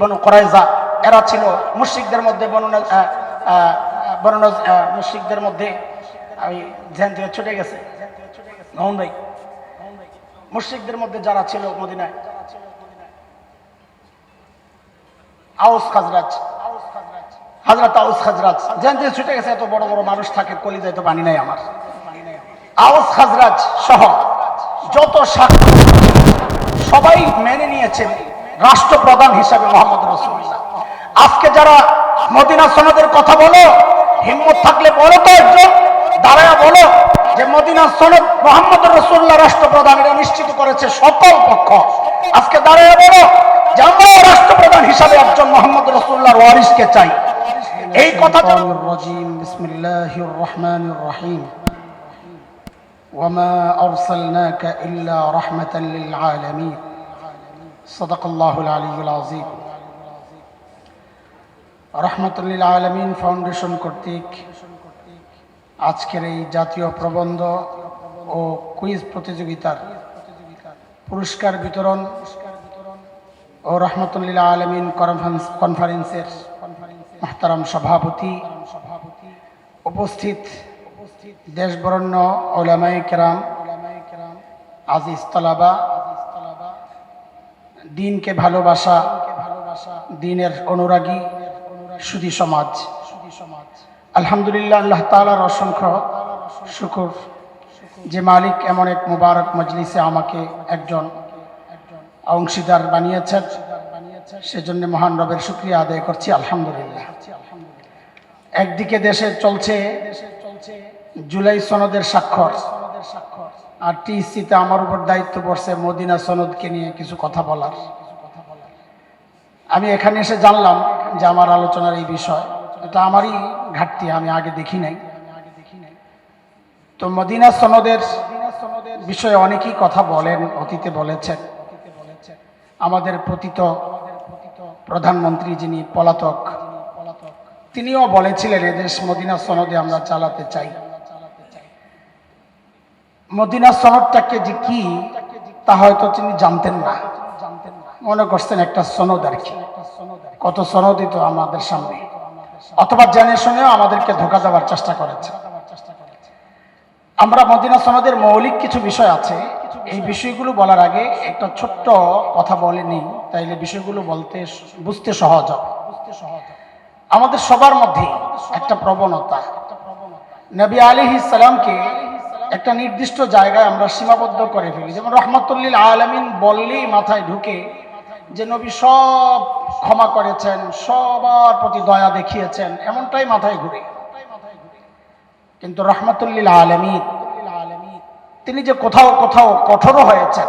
বনু coryza এরা ছিল মুশরিকদের মধ্যে বর্ণনা মধ্যে, আমি ধ্যান থেকে ছুটে গেছে। মোহন মধ্যে যারা ছিল মদিনায়? এত বড় বড় মানুষ থাকে আউস যত সবাই মেনে নিয়েছেন রাষ্ট্রপ্রধান হিসাবে মোহাম্মদ রসুল্লাহ আজকে যারা মদিনা সনদের কথা বলো হিম্মত থাকলে বলো তো একজন দাঁড়ায়া বলো যে মদিনা সনদ মোহাম্মদ রসুল্লাহ রাষ্ট্রপ্রধান এটা নিশ্চিত করেছে সকল পক্ষ আজকে দাঁড়ায়া বলো যে আমরা রাষ্ট্রপ্রধান হিসাবে একজন মোহাম্মদ রসুল্লাহর ওয়ারিসকে চাই এই কথাটা الرجيم بسم الله الرحمن الرحيم وما أرسلناك إلا رحمة للعالمين সদাকল্লাহুল আলীল আজিম রহমতুল্লিল আলমিন ফাউন্ডেশন কর্তৃক আজকের এই জাতীয় প্রবন্ধ ও কুইজ প্রতিযোগিতার পুরস্কার বিতরণ ও রহমতুল্লিল আলমিন কনফারেন্সের মাহতারাম সভাপতি উপস্থিত দেশবরণ্য ওলামাই কেরাম আজিজ তলাবা দিনকে ভালোবাসা, দিনের অনুরাগী, সুধী সমাজ। আলহামদুলিল্লাহ, আল্লাহ তালার অসংখ্য শুকুর। যে মালিক এমন এক মুবারক মজলিসে আমাকে একজন অংশীদার বানিয়েছেন। সেজন্য মহান রবের শুক্রিয়া আদায় করছি, আলহামদুলিল্লাহ। একদিকে দেশে চলছে জুলাই সনদের স্বাক্ষর। আর টিসিতে আমার উপর দায়িত্ব পড়ছে মদিনা সনদকে নিয়ে কিছু কথা বলার। আমি এখানে এসে জানলাম যে আমার আলোচনার এই বিষয়। এটা আমারই ঘাটতি, আমি আগে দেখি নাই। তো মদিনা সনদের বিষয়ে অনেকেই কথা বলেন, অতীতে বলেছেন। আমাদের প্রতীত প্রধানমন্ত্রী যিনি পলাতক, তিনিও বলেছিলেন, এদেশ মদিনা সনদে আমরা চালাতে চাই। মদিনা সনদটাকে যে কি, তা হয়তো তিনি জানতেন না। মনে করছেন একটা সনদ আর কি। কত সনদই তো আমাদের সামনে। অথবা জেনে শুনেও আমাদেরকে ধোকা দেওয়ার চেষ্টা করেছে। আমরা মদিনা সনদের মৌলিক কিছু বিষয় আছে। এই বিষয়গুলো বলার আগে একটা ছোট্ট কথা বলেনি তাইলে বিষয়গুলো বলতে বুঝতে সহজ হবে। আমাদের সবার মধ্যে একটা প্রবণতা। নবী আলী ইসালামকে একটা নির্দিষ্ট জায়গায় আমরা সীমাবদ্ধ করে ফেলি। যেমন রহমতুল্লিল আলমিন বললেই মাথায় ঢুকে যে নবী সব ক্ষমা করেছেন, সবার প্রতি দয়া দেখিয়েছেন, এমনটাই মাথায় ঘুরে। কিন্তু রহমতুল্লিল আলমিন, তিনি যে কোথাও কোথাও কঠোর হয়েছেন।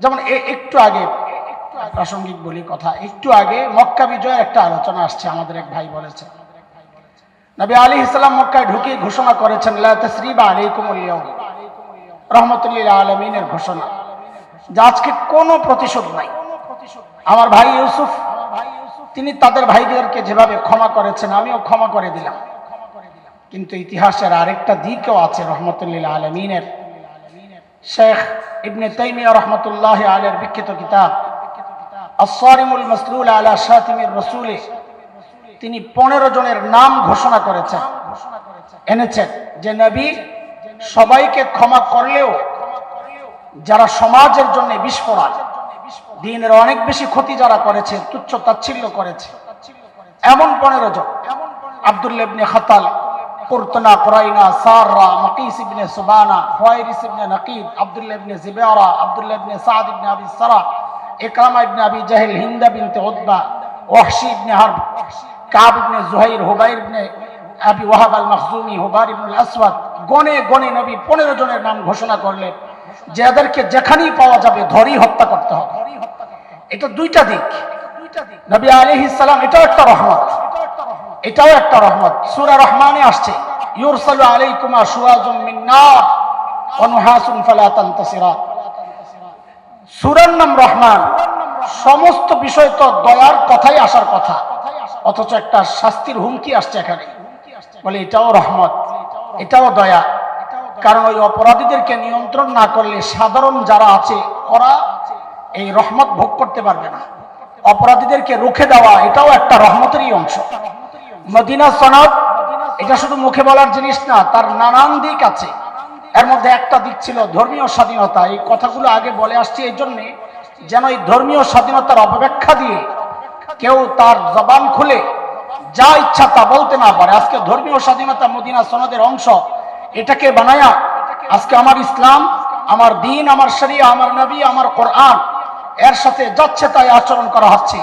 যেমন একটু আগে, প্রাসঙ্গিক বলি কথা, একটু আগে মক্কা বিজয়ের একটা আলোচনা আসছে, আমাদের এক ভাই বলেছে নবী আলী ইসলাম মক্কায় ঢুকে ঘোষণা করেছেন, লা তাসরিবা আলাইকুমুল ইয়াউম। রহমতুল্লিল আলমিনের ঘোষণা। যে আজকে কোনো প্রতিশোধ নাই। আমার ভাই ইউসুফ, তিনি তাদের ভাইদেরকে যেভাবে ক্ষমা করেছেন, আমিও ক্ষমা করে দিলাম। কিন্তু ইতিহাসের আরেকটা দিকও আছে রহমতুল্লিল আলমিনের। শেখ ইবনে তাইমিয়া রহমতুল্লাহ আলের বিখ্যাত কিতাব আসারিমুল মসরুল আলা শাতিমির রসুলে তিনি পনেরো জনের নাম ঘোষণা করেছেন। এনেছেন যে নবী সবাইকে ক্ষমা করলেও যারা সমাজের জন্য বিস্ফোরণ দিনের অনেক বেশি ক্ষতি যারা করেছে, তুচ্ছ তাচ্ছিল্য করেছে, এমন পনেরো জন। Abdullah Khatal, Kurtana, Quraina, Sarra, Maqis ibn Subana, Huwairis ibn Naqib Abdullah ibn Jibara Abdullah ibn Saad ibn Abi Sara Ikrama ইবনে আবি জাহিল, হিন্দা বিনতে উতবা, ওয়াহশি ইবনে হারব। কাব ইবনে ইবনে আবি ওয়াহাব আল ইবনুল আসওয়াদ গনে গনে নবী পনেরো জনের নাম ঘোষণা যেখানেই পাওয়া যাবে হত্যা করতে হবে। এটা দুইটা দিক। নবী সালাম, এটাও একটা রহমত। এটাও একটা রহমত। সূরা রহমানে আসছে, ইউরসালু আলাইকুমা শুওয়াজুম মিন নার ওয়া নুহাসুন ফালা তানতাসিরা। সূরার নাম রহমান। সমস্ত বিষয় তো দয়ার কথাই আসার কথা। অথচ একটা শাস্তির হুমকি আসছে এখানে। বলে, এটাও রহমত, এটাও দয়া। কারণ ওই অপরাধীদেরকে নিয়ন্ত্রণ না করলে সাধারণ যারা আছে, ওরা এই রহমত ভোগ করতে পারবে না। অপরাধীদেরকে রুখে দেওয়া, এটাও একটা রহমতেরই অংশ। মদিনা সনদ, এটা শুধু মুখে বলার জিনিস না, তার নানান দিক আছে। এর মধ্যে একটা দিক ছিল ধর্মীয় স্বাধীনতা। এই কথাগুলো আগে বলে আসছি এই জন্যে, যেন এই ধর্মীয় স্বাধীনতার অপব্যাখ্যা দিয়ে কেউ তার জবান খুলে যা ইচ্ছা তা বলতে না পারে। আজকে ধর্মীয় স্বাধীনতা মদিনা সনদের অংশ, এটাকে বানায়া আজকে আমার ইসলাম, আমার দিন, আমার শরিয়া, আমার নবী, আমার কোরআন, এর সাথে যাচ্ছে তাই আচরণ করা হচ্ছে,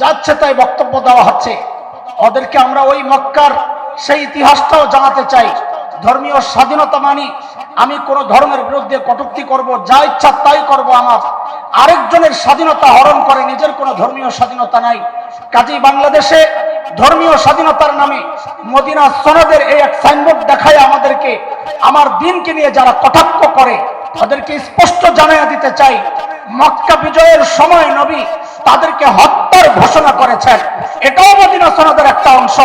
যাচ্ছে তাই বক্তব্য দেওয়া হচ্ছে। ওদেরকে আমরা ওই মক্কার সেই ইতিহাসটাও জানাতে চাই। ধর্মীয় স্বাধীনতা মানি, আমি কোন ধর্মের বিরুদ্ধে কটুক্তি করব, যা ইচ্ছা তাই করব আমার। আরেকজনের স্বাধীনতা হরণ করে নিজের কোনো ধর্মীয় স্বাধীনতা নাই। কাজেই বাংলাদেশে ধর্মীয় স্বাধীনতার নামে মদিনা সনদের এই এক সাইনবোর্ড দেখায় আমাদেরকে। আমার দিনকে নিয়ে যারা কটাক্ষ করে, তাদেরকে স্পষ্ট জানাইয়া দিতে চাই, মক্কা বিজয়ের সময় নবী তাদেরকে হত্যার ঘোষণা করেছেন। এটাও মদিনা সনদের একটা অংশ।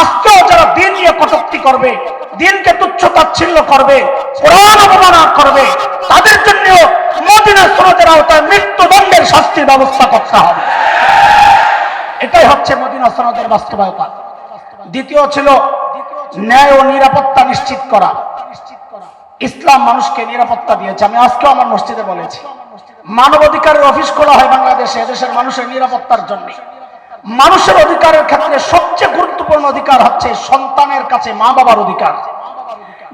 আজকেও যারা দিন নিয়ে কটূক্তি করবে, দিনকে তুচ্ছ তাচ্ছিল্য করবে, কোরআন অবমাননা করবে, তাদের জন্য মদিনা সনদের আওতায় মৃত্যুদণ্ডের শাস্তির ব্যবস্থা করতে হবে। এটাই হচ্ছে মদিনা সনদের বাস্তবায়তা। দ্বিতীয় ছিল ন্যায় ও নিরাপত্তা নিশ্চিত করা। ইসলাম মানুষকে নিরাপত্তা দিয়েছে। আমি আজকেও আমার মসজিদে বলেছি, মানবাধিকারের অফিস খোলা হয় বাংলাদেশে, এদেশের মানুষের নিরাপত্তার জন্য। মানুষের অধিকারের ক্ষেত্রে সবচেয়ে গুরুত্বপূর্ণ অধিকার হচ্ছে সন্তানের কাছে মা বাবার অধিকার।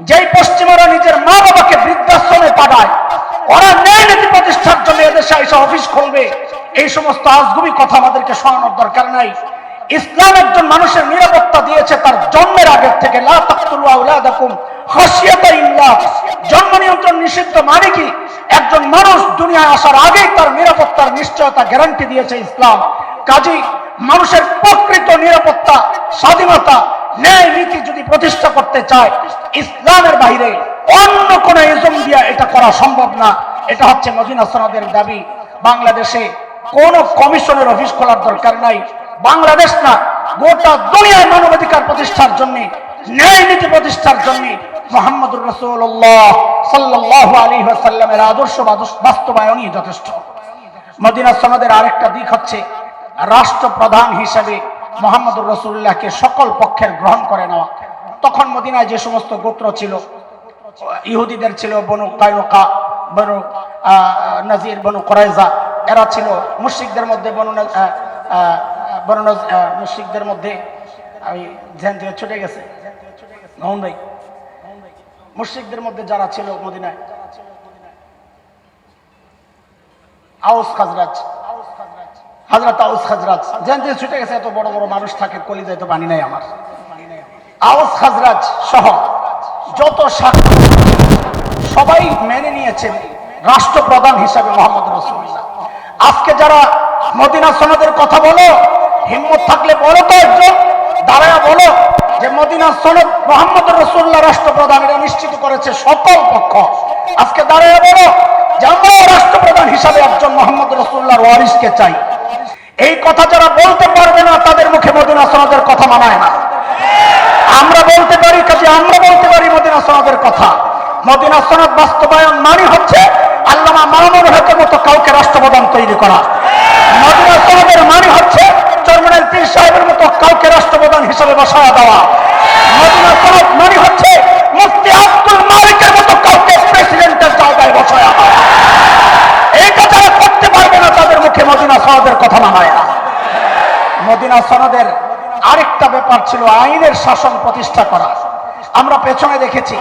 যেই পশ্চিমারা নিজের মা বাবাকে বৃদ্ধাশ্রমে পাঠায়, ওরা ন্যায় নীতি প্রতিষ্ঠার জন্য এদেশে এসে অফিস খুলবে। এই সমস্ত আজগুবি কথা আমাদেরকে শোনানোর দরকার নাই। ইসলাম একজন মানুষের নিরাপত্তা দিয়েছে, তার জন্মের আগের থেকে। জন্ম নিয়ন্ত্রণ নিষিদ্ধ মানে কি? একজন মানুষ দুনিয়ায় আসার আগেই তার নিরাপত্তার নিশ্চয়তা গ্যারান্টি দিয়েছে ইসলাম। কাজী মানুষের প্রকৃত নিরাপত্তা, স্বাধীনতা, ন্যায় নীতি যদি প্রতিষ্ঠা করতে চায়, ইসলামের বাইরে অন্য কোন এজম দিয়া এটা করা সম্ভব না। এটা হচ্ছে মদিনা সনদের দাবি। বাংলাদেশে কোন কমিশনের অফিস খোলার দরকার নাই। বাংলাদেশ না, গোটা দুনিয়ায় মানবাধিকার প্রতিষ্ঠার জন্য, ন্যায় নীতি প্রতিষ্ঠার জন্য মোহাম্মদুর রসুল্লাহ সাল্লাহ আলী সাল্লামের আদর্শ বাস্তবায়নই যথেষ্ট। মদিনা সনদের আরেকটা দিক হচ্ছে রাষ্ট্রপ্রধান হিসেবে মোহাম্মদুর রসুল্লাহকে সকল পক্ষের গ্রহণ করে নেওয়া। তখন মদিনায় যে সমস্ত গোত্র ছিল, ইহুদিদের ছিল বনু কায়ুকা বনু নাজির, বনু করাইজা এরা ছিল মুশরিকদের মধ্যে বনু বনু মুশরিকদের মধ্যে, আমি ধ্যান থেকে ছুটে গেছে। মোহন ভাই মধ্যে যারা ছিল মদিনায় আউস খাজরাজ হাজরাত আউস খাজরাজ। জানতে ছুটে গেছে, এত বড় বড় মানুষ থাকে কলি তো পানি নাই আমার। আউস খাজরাজ সহ যত সাক্ষী, সবাই মেনে নিয়েছেন রাষ্ট্রপ্রধান হিসাবে মোহাম্মদ রসুল্লাহ আজকে যারা মদিনা সনদের কথা বলো, হিম্মত থাকলে বলো তো একজন, দাঁড়ায় বলো যে মদিনা সনদ মোহাম্মদ রসুল্লাহ রাষ্ট্রপ্রধান, এটা নিশ্চিত করেছে সকল পক্ষ। আজকে দাঁড়ায় বলো যে আমরাও রাষ্ট্রপ্রধান হিসাবে একজন মোহাম্মদ রসুল্লাহর ওয়ারিসকে চাই। এই কথা যারা বলতে পারবে না, তাদের মুখে মদিনা সনাদের কথা মানায় না। আমরা বলতে পারি, কাজে আমরা বলতে পারি মদিনা সনাদের কথা। মদিনা সনদ বাস্তবায়ন মানে হচ্ছে আল্লামা মামুন হকের মতো কাউকে রাষ্ট্রপ্রধান তৈরি করা। মদিনা সনদের মানে হচ্ছে চরমনের পীর সাহেবের মতো কাউকে রাষ্ট্রপ্রধান হিসেবে বসায় দেওয়া। মদিনা সনদের আরেকটা ব্যাপার ছিল আইনের শাসন প্রতিষ্ঠা করা। আমরা পেছনে দেখেছি,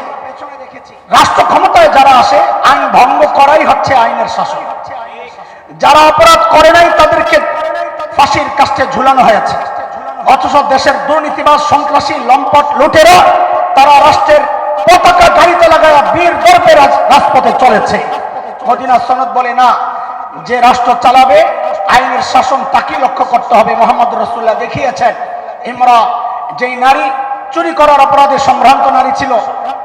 রাষ্ট্র ক্ষমতায় যারা আসে, আইন ভঙ্গ করাই হচ্ছে আইনের শাসন। যারা অপরাধ করে নাই, তাদেরকে ফাঁসির কাস্টে ঝুলানো হয়েছে। অথচ দেশের দুর্নীতিবাজ, সন্ত্রাসী, লম্পট লুটেরা, তারা রাষ্ট্রের পতাকা গাড়িতে লাগায় বীর গর্বে রাজপথে চলেছে। মদিনা সনদ বলে না, যে রাষ্ট্র চালাবে আইনের শাসন তাকে লক্ষ্য করতে হবে। মোহাম্মদ রসুল্লাহ দেখিয়েছেন, ইমরা যেই নারী চুরি করার অপরাধে সম্ভ্রান্ত নারী ছিল,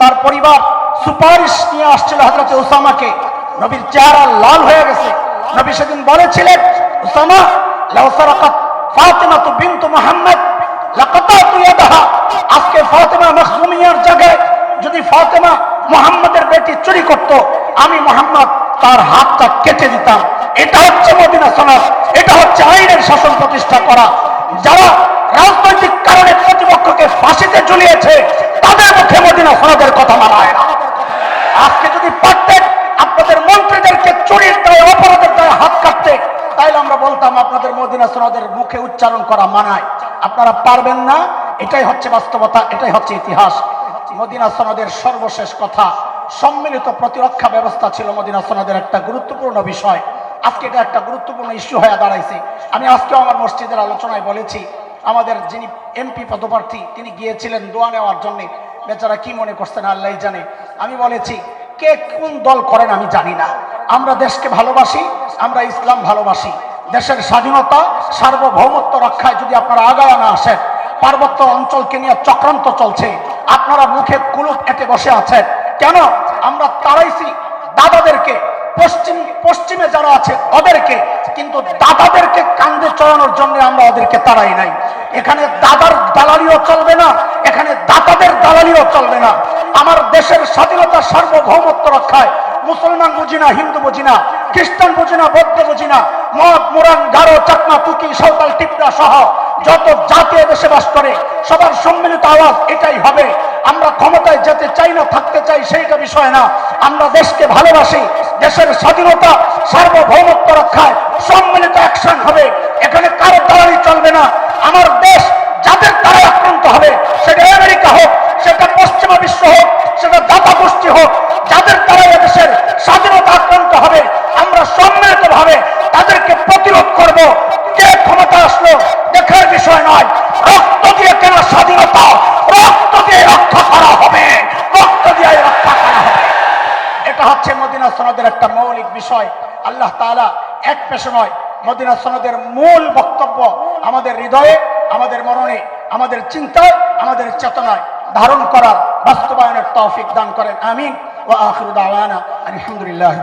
তার পরিবার সুপারিশ নিয়ে আসছিল হজরত উসামাকে। নবীর চেহারা লাল হয়ে গেছে। নবী সেদিন বলেছিলেন, উসামা, লাউ সারাকাত ফাতিমা তু বিনতু মুহাম্মদ লাকাতাতু ইয়াদাহা। আজকে ফাতিমা মখজুমিয়ার জায়গায় যদি ফাতিমা মুহাম্মাদের বেটি চুরি করত, আমি মুহাম্মদ তার হাতটা কেটে দিতাম। এটা হচ্ছে মদিনা সনদ, এটা হচ্ছে আইনের শাসন প্রতিষ্ঠা করা। যারা রাজনৈতিক কারণে প্রতিপক্ষকে ফাঁসিতে ঝুলিয়েছে, তাদের মুখে মদিনা সনদের কথা মানায় না। আজকে যদি পারতেন আপনাদের মন্ত্রীদেরকে চুরির দায়ে, অপরাধের দায়ে হাত কাটতে, তাইলে আমরা বলতাম আপনাদের মদিনা সনদের মুখে উচ্চারণ করা মানায়। আপনারা পারবেন না, এটাই হচ্ছে বাস্তবতা, এটাই হচ্ছে ইতিহাস। মদিনা সনদের সর্বশেষ কথা, সম্মিলিত প্রতিরক্ষা ব্যবস্থা ছিল মদিনা সনদের একটা গুরুত্বপূর্ণ বিষয়। আজকে এটা একটা গুরুত্বপূর্ণ ইস্যু হয়ে দাঁড়াইছে। আমি আজকেও আমার মসজিদের আলোচনায় বলেছি, আমাদের যিনি এমপি পদপ্রার্থী, তিনি গিয়েছিলেন দোয়া নেওয়ার জন্য। বেচারা কি মনে করছেন আল্লাহ জানে। আমি বলেছি, কে কোন দল করেন আমি জানি না। আমরা দেশকে ভালোবাসি, আমরা ইসলাম ভালোবাসি। দেশের স্বাধীনতা, সার্বভৌমত্ব রক্ষায় যদি আপনারা আগায় না আসেন, পার্বত্য অঞ্চলকে নিয়ে চক্রান্ত চলছে, আপনারা মুখে কুলুপ এঁটে বসে আছেন। কেন? আমরা তাড়াইছি দাদাদেরকে। পশ্চিম, পশ্চিমে যারা আছে ওদেরকে, কিন্তু দাদাদেরকে কান্দে চড়ানোর জন্য আমরা ওদেরকে তাড়াই নাই। এখানে দাদার দালালিও চলবে না, এখানে দাতাদের দালালিও চলবে না। আমার দেশের স্বাধীনতা সার্বভৌমত্ব রক্ষায় মুসলমান বুঝি না, হিন্দু বুঝি না, খ্রিস্টান বুঝি না, বৌদ্ধ বুঝি না, মদ, মুরান, গারো, চাকমা কুকি সাঁওতাল, টিপরা সহ যত জাতীয় দেশে বাস করে, সবার সম্মিলিত আওয়াজ এটাই হবে। আমরা ক্ষমতায় যেতে চাই না, থাকতে চাই সেইটা বিষয় না। আমরা দেশকে ভালোবাসি, দেশের স্বাধীনতা, সার্বভৌমত্ব রক্ষায় সম্মিলিত অ্যাকশন হবে। এখানে কারও দালালি চলবে না। আমার দেশ যাদের দ্বারা আক্রান্ত হবে, সেটা আমেরিকা হোক, সেটা পশ্চিমা বিশ্ব হোক, সেটা দাতা গোষ্ঠী হোক, যাদের দ্বারা দেশের স্বাধীনতা আক্রান্ত হবে, আমরা সম্মিলিত ভাবে তাদেরকে প্রতিরোধ করব। কে ক্ষমতা আসলো, দেখার বিষয় নয়। রক্ত দিয়ে কেনা স্বাধীনতা হচ্ছে মদিনা সনদের একটা মৌলিক বিষয়। আল্লাহ তালা এক পেশে নয়, মদিনা সনদের মূল বক্তব্য আমাদের হৃদয়ে, আমাদের মরণে, আমাদের চিন্তায়, আমাদের চেতনায় ধারণ করার বাস্তবায়নের তৌফিক দান করেন। আমিন। ও আখরুদ আওয়ানা আলহামদুলিল্লাহি